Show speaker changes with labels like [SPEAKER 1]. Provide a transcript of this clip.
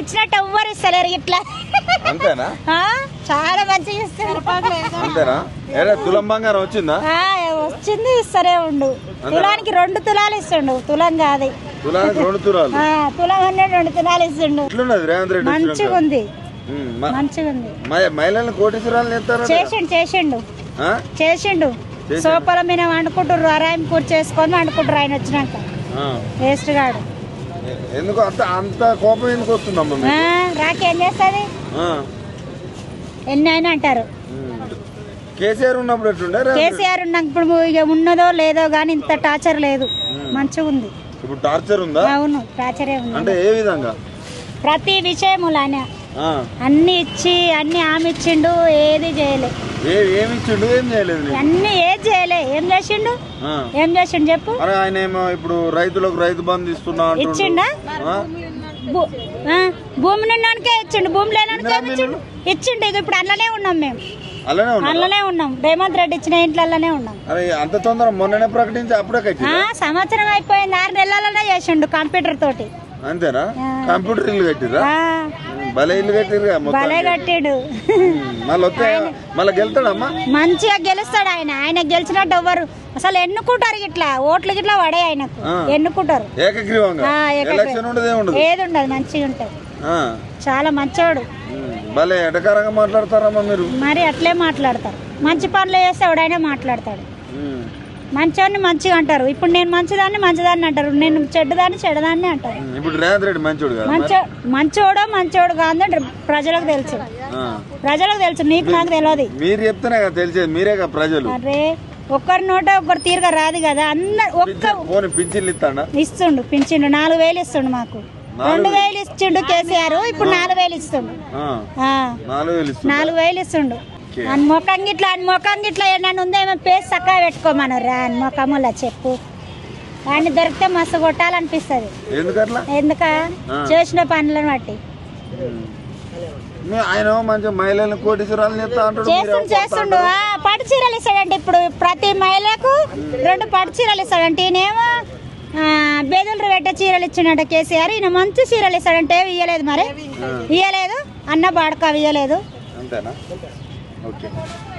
[SPEAKER 1] ఇచ్చినట్టు ఎవ్వరు ఇస్తలేరు ఇట్లా.
[SPEAKER 2] అంతేనా?
[SPEAKER 1] చాలా మంచిగా ఇస్తారు
[SPEAKER 2] అంతేనా? తులం బంగారం వచ్చిందా?
[SPEAKER 1] ఆ, వచ్చింది ఇస్తరే ఉండు. తులానికి రెండు తులాలు ఇస్తుండు. తులం కాదు.
[SPEAKER 2] తులానికి రెండు తులాలు?
[SPEAKER 1] తులం అన్నాడు రెండు తులాలు ఇస్తుండు. మంచిగా? ఉంది. మంచిగా ఉంది
[SPEAKER 2] మహిళలను కోటీశ్వరాలు
[SPEAKER 1] చేసిండు చేసిండు? చేసిండు. సోపల మీద వండుకుంటారు అరాయం కూర చేసుకొని వండుకుంటారు ఆయన వచ్చినాక. వేస్ట్ గాడు.
[SPEAKER 2] ఎందుకు అంత అంత కోపం ఎందుకు వస్తుందమ్మా
[SPEAKER 1] రాకేం చేస్తుంది?
[SPEAKER 2] ఆ.
[SPEAKER 1] ఎన్ని అయినా అంటారు.
[SPEAKER 2] కేసీఆర్ ఉన్నప్పుడు ఎట్లుండే?
[SPEAKER 1] కేసీఆర్ ఉన్నప్పుడు ఇక ఉన్నదో లేదో కానీ ఇంత టార్చర్ లేదు. మంచిగా ఉంది.
[SPEAKER 2] ఇప్పుడు టార్చర్ ఉందా?
[SPEAKER 1] అవును టార్చరే ఉంది.
[SPEAKER 2] అంటే ఏ విధంగా?
[SPEAKER 1] ప్రతి విషయములానే. అన్ని ఇచ్చి అన్ని ఆమె ఇచ్చిండు ఏది చేయలే.
[SPEAKER 2] ఏ ఏమి ఇచ్చిండు ఏం చేయలేదు?
[SPEAKER 1] అన్ని ఏది చేయలే. ఏం చేసిండు. ఏం చేసిండు చెప్పు?
[SPEAKER 2] ఆయన ఏమో ఇప్పుడు రైతులకు రైతు బంధు ఇస్తున్నా.
[SPEAKER 1] ఇచ్చిండా? భూమి నిన్నోనికే ఇచ్చిండు. భూమి లేనోనికే ఇచ్చిండు? ఇచ్చిండు. ఇక ఇప్పుడు అందులోనే ఉన్నాం మేము.
[SPEAKER 2] అలానే ఉన్నా.
[SPEAKER 1] రేవంత్ రెడ్డి ఇచ్చిన ఇంట్లలోనే ఉన్నాం.
[SPEAKER 2] అంత తొందర మొన్ననే ప్రకటించి అప్పుడే
[SPEAKER 1] సంవత్సరం అయిపోయింది. ఆరు నెలలనే చేసిండు కంప్యూటర్ తోటి.
[SPEAKER 2] అంతేనా. కంప్యూటర్ ఇల్లు కట్టిరా? భలే ఇల్లు కట్టిరుగా మొత్తం
[SPEAKER 1] భలే కట్టిడు.
[SPEAKER 2] మళ్ళీ వస్తే మళ్ళీ గెలుతాడమ్మా
[SPEAKER 1] మంచిగా గెలుస్తాడు ఆయన. ఆయన గెలిచినట్టు ఎవ్వరు. అసలు ఎన్నుకుంటారు ఇట్లా? ఓట్లు గిట్లా పడే ఆయనకు.
[SPEAKER 2] ఆ.
[SPEAKER 1] ఎన్నుకుంటారు?
[SPEAKER 2] ఏకగ్రీవంగా?
[SPEAKER 1] ఆ, ఏకగ్రీవం.
[SPEAKER 2] ఎలక్షన్ ఉండదు ఏముండదు
[SPEAKER 1] ఏది ఉండదు మంచిగా ఉంటుంది.
[SPEAKER 2] ఆ.
[SPEAKER 1] చాలా మంచోడు.
[SPEAKER 2] ఉమ్. భలే ఎటకారంగా మాట్లాడతారమ్మా మీరు.
[SPEAKER 1] మరి అట్లే మాట్లాడతారు. మంచి పనులు చేస్తే ఎవడైనా మాట్లాడతాడు.
[SPEAKER 2] ఉమ్.
[SPEAKER 1] మంచోడిని మంచిగా అంటారు. ఇప్పుడు నేను మంచిదాన్ని మంచిదాన్ని అంటారు. నేను చెడ్డదాన్ని చెడ్డదాన్ని అంటారు.
[SPEAKER 2] ఇప్పుడు రేవంత్ రెడ్డి మంచోడు కదా?
[SPEAKER 1] మంచో మంచోడో మంచోడు కాదని ప్రజలకు తెలుసు. ప్రజలకు తెలుసు. నీకు నాకు తెలియదు
[SPEAKER 2] మీరు చెప్తేనే కదా తెలిసేది. మీరే కదా ప్రజలు.
[SPEAKER 1] అరే ఒక్కరి నోట ఒక్కరు తీరుగా రాదు కదా. అందరు ఒక్క
[SPEAKER 2] పింఛన్లు ఇస్తాడా?
[SPEAKER 1] ఇస్తుండు పింఛండు నాలుగు వేలు ఇస్తుండు మాకు. రెండు వేలు ఇచ్చిండు కేసీఆర్. ఇప్పుడు నాలుగు వేలు ఇస్తుండు?
[SPEAKER 2] నాలుగు వేలు
[SPEAKER 1] ఇస్తుండు. అని ముఖం గిట్లా అని ముఖం గిట్లా ఏమన్నా ఉందేమో పేస్ చక్కగా పెట్టుకోమను రా అని ముఖములా చెప్పు. వాడిని దొరికితే మస్తు కొట్టాలనిపిస్తుంది. ఎందుక. చేసిన పనులను బట్టి.
[SPEAKER 2] ఆయన మంచి మహిళలను కోటీశ్వరాలు
[SPEAKER 1] చేస్తుండు చేస్తుండు. పట్టు చీరలు ఇస్తాడంటే ఇప్పుడు ప్రతి మహిళకు రెండు పట్టు చీరలు ఇస్తాడంటే ఈయనేమో బెదులు పెట్టే చీరలు ఇచ్చినట్టు కేసీఆర్. ఈయన మంచి చీరలు ఇస్తాడంటే ఇయ్యలేదు మరి. ఇయ్యలేదు. అన్న బాడక ఇయ్యలేదు.
[SPEAKER 2] అంతేనా? Okay.